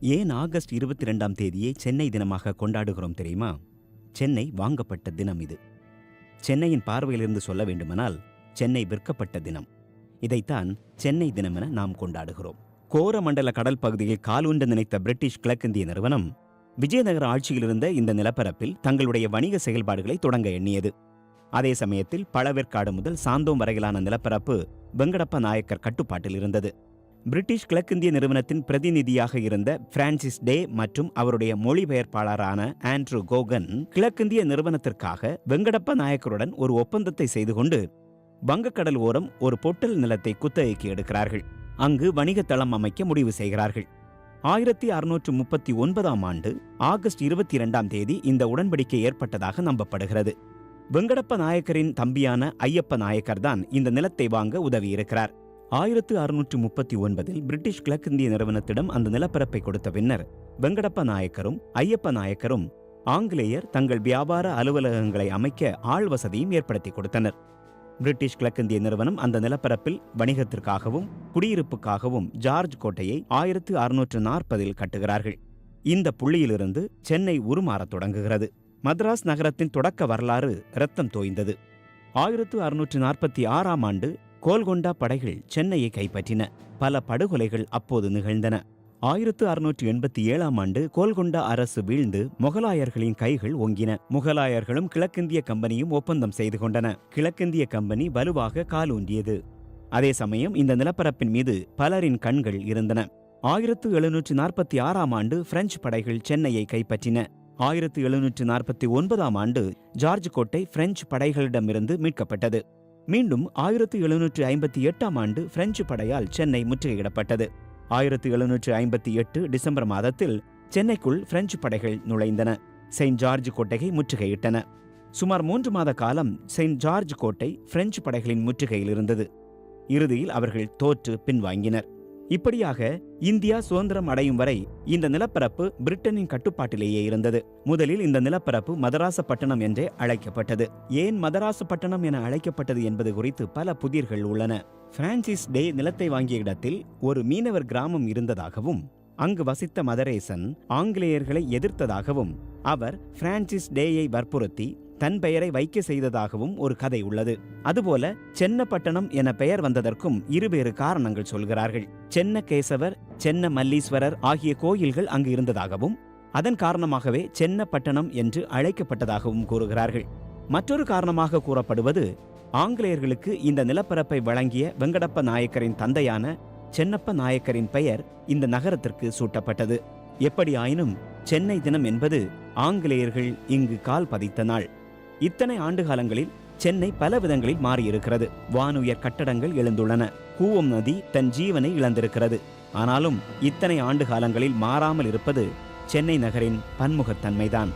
ஏன் ஆகஸ்ட் இருபத்தி ரெண்டாம் தேதியை சென்னை தினமாக கொண்டாடுகிறோம் தெரியுமா? சென்னை வாங்கப்பட்ட தினம் இது. சென்னையின் பார்வையிலிருந்து சொல்ல வேண்டுமானால் சென்னை விற்கப்பட்ட தினம். இதைத்தான் சென்னை தினம் என நாம் கொண்டாடுகிறோம். கோரமண்டல கடல் பகுதியில் காலூன்ற நினைத்த பிரிட்டிஷ் கிழக்கிந்திய நிறுவனம் விஜயநகர ஆட்சியில் இருந்த இந்த நிலப்பரப்பில் தங்களுடைய வணிக செயல்பாடுகளை தொடங்க எண்ணியது. அதே சமயத்தில் பழவேற்காடு முதல் சாந்தோம் வரையிலான நிலப்பரப்பு வெங்கடப்ப நாயக்கர் கட்டுப்பாட்டில் இருந்தது. பிரிட்டிஷ் கிழக்கிந்திய நிறுவனத்தின் பிரதிநிதியாக இருந்த பிரான்சிஸ் டே மற்றும் அவருடைய மொழிபெயர்ப்பாளரான ஆண்ட்ரூ கோகன் கிழக்கிந்திய நிறுவனத்திற்காக வெங்கடப்ப நாயக்கருடன் ஒரு ஒப்பந்தத்தை செய்து கொண்டு வங்கக்கடல் ஓரம் ஒரு பொட்டல் நிலத்தை குத்தகைக்கு எடுக்கிறார்கள். அங்கு வணிகத் தளம் அமைக்க முடிவு செய்கிறார்கள். ஆயிரத்தி அறுநூற்று முப்பத்தி ஒன்பதாம் ஆண்டு ஆகஸ்ட் இருபத்தி இரண்டாம் தேதி இந்த உடன்படிக்கை ஏற்பட்டதாக நம்பப்படுகிறது. வெங்கடப்ப நாயக்கரின் தம்பியான ஐயப்ப நாயக்கர் தான் இந்த நிலத்தை வாங்க உதவியிருக்கிறார். ஆயிரத்து அறுநூற்று முப்பத்தி ஒன்பதில் பிரிட்டிஷ் கிழக்கிந்திய நிறுவனத்திடம் அந்த நிலப்பரப்பை கொடுத்த பின்னர் வெங்கடப்ப நாயக்கரும் ஐயப்ப நாயக்கரும் ஆங்கிலேயர் தங்கள் வியாபார அலுவலகங்களை அமைக்க ஆள் வசதியும் ஏற்படுத்தி கொடுத்தனர். பிரிட்டிஷ் கிழக்கிந்திய நிறுவனம் அந்த நிலப்பரப்பில் வணிகத்திற்காகவும் குடியிருப்புக்காகவும் ஜார்ஜ் கோட்டையை ஆயிரத்து அறுநூற்று நாற்பதில் கட்டுகிறார்கள். இந்த புள்ளியிலிருந்து சென்னை உருமாறத் தொடங்குகிறது. மദ്രാஸ் நகரத்தின் தொடக்க வரலாறு ரத்தம் தோய்ந்தது. ஆயிரத்து அறுநூற்று நாற்பத்தி ஆறாம் ஆண்டு கோல்கொண்டா படைகள் சென்னையை கைப்பற்றின. பல படுகொலைகள் அப்போது நிகழ்ந்தன. ஆயிரத்து அறுநூற்று எண்பத்தி ஏழாம் ஆண்டு கோல்கொண்டா அரசு வீழ்ந்து முகலாயர்களின் கைகள் ஓங்கின. முகலாயர்களும் கிழக்கிந்திய கம்பெனியும் ஒப்பந்தம் செய்து கொண்டன. கிழக்கிந்திய கம்பெனி வலுவாக காலூன்றியது. அதே சமயம் இந்த நிலப்பரப்பின் மீது பலரின் கண்கள் இருந்தன. ஆயிரத்து எழுநூற்று நாற்பத்தி ஆறாம் ஆண்டு பிரெஞ்சு படைகள் சென்னையை கைப்பற்றின. ஆயிரத்து எழுநூற்று நாற்பத்தி ஒன்பதாம் ஆண்டு ஜார்ஜ் கோட்டை பிரெஞ்சு படைகளிடமிருந்து மீட்கப்பட்டது. மீண்டும் ஆயிரத்து எழுநூற்று ஐம்பத்தி எட்டாம் ஆண்டு பிரெஞ்சு படையால் சென்னை முற்றுகையிடப்பட்டது. ஆயிரத்து எழுநூற்று ஐம்பத்தி எட்டு டிசம்பர் மாதத்தில் சென்னைக்குள் பிரெஞ்சு படைகள் நுழைந்தன. செயின்ட் ஜார்ஜ் கோட்டையை முற்றுகையிட்டன. சுமார் மூன்று மாத காலம் செயின்ட் ஜார்ஜ் கோட்டை பிரெஞ்சு படைகளின் முற்றுகையில் இருந்தது. இறுதியில் அவர்கள் தோற்று பின்வாங்கினர். இப்படியாக இந்தியா சுதந்திரம் அடையும் வரை இந்த நிலப்பரப்பு பிரிட்டனின் கட்டுப்பாட்டிலேயே இருந்தது. முதலில் இந்த நிலப்பரப்பு மதராசப்பட்டினம் என்றே அழைக்கப்பட்டது. ஏன் மதராசப்பட்டினம் என அழைக்கப்பட்டது என்பது குறித்து பல புதிர்கள் உள்ளன. பிரான்சிஸ் டே நிலத்தை வாங்கிய இடத்தில் ஒரு மீனவர் கிராமம் இருந்ததாகவும் அங்கு வசித்த மதரேசன் ஆங்கிலேயர்களை எதிர்த்ததாகவும் அவர் பிரான்சிஸ் டேயை வற்புறுத்தி தன் பெயரை வைக்க செய்ததாகவும் ஒரு கதை உள்ளது. அதுபோல சென்னப்பட்டணம் என பெயர் வந்ததற்கும் இருவேறு காரணங்கள் சொல்கிறார்கள். சென்ன கேசவர் சென்ன மல்லீஸ்வரர் ஆகிய கோயில்கள் அங்கு இருந்ததாகவும் அதன் காரணமாகவே சென்னப்பட்டணம் என்று அழைக்கப்பட்டதாகவும் கூறுகிறார்கள். மற்றொரு காரணமாக கூறப்படுவது ஆங்கிலேயர்களுக்கு இந்த நிலப்பரப்பை வழங்கிய வெங்கடப்ப நாயக்கரின் தந்தையான சென்னப்ப நாயக்கரின் பெயர் இந்த நகரத்திற்கு சூட்டப்பட்டது. எப்படியாயினும் சென்னை தினம் என்பது ஆங்கிலேயர்கள் இங்கு கால் பதித்த நாள். இத்தனை ஆண்டு காலங்களில் சென்னை பல விதங்களில் மாறியிருக்கிறது. வானுயர் கட்டடங்கள் எழுந்துள்ளன. கூவம் நதி தன் ஜீவனை இழந்திருக்கிறது. ஆனாலும் இத்தனை ஆண்டு காலங்களில் மாறாமல் இருப்பது சென்னை நகரின் பன்முகத்தன்மைதான்.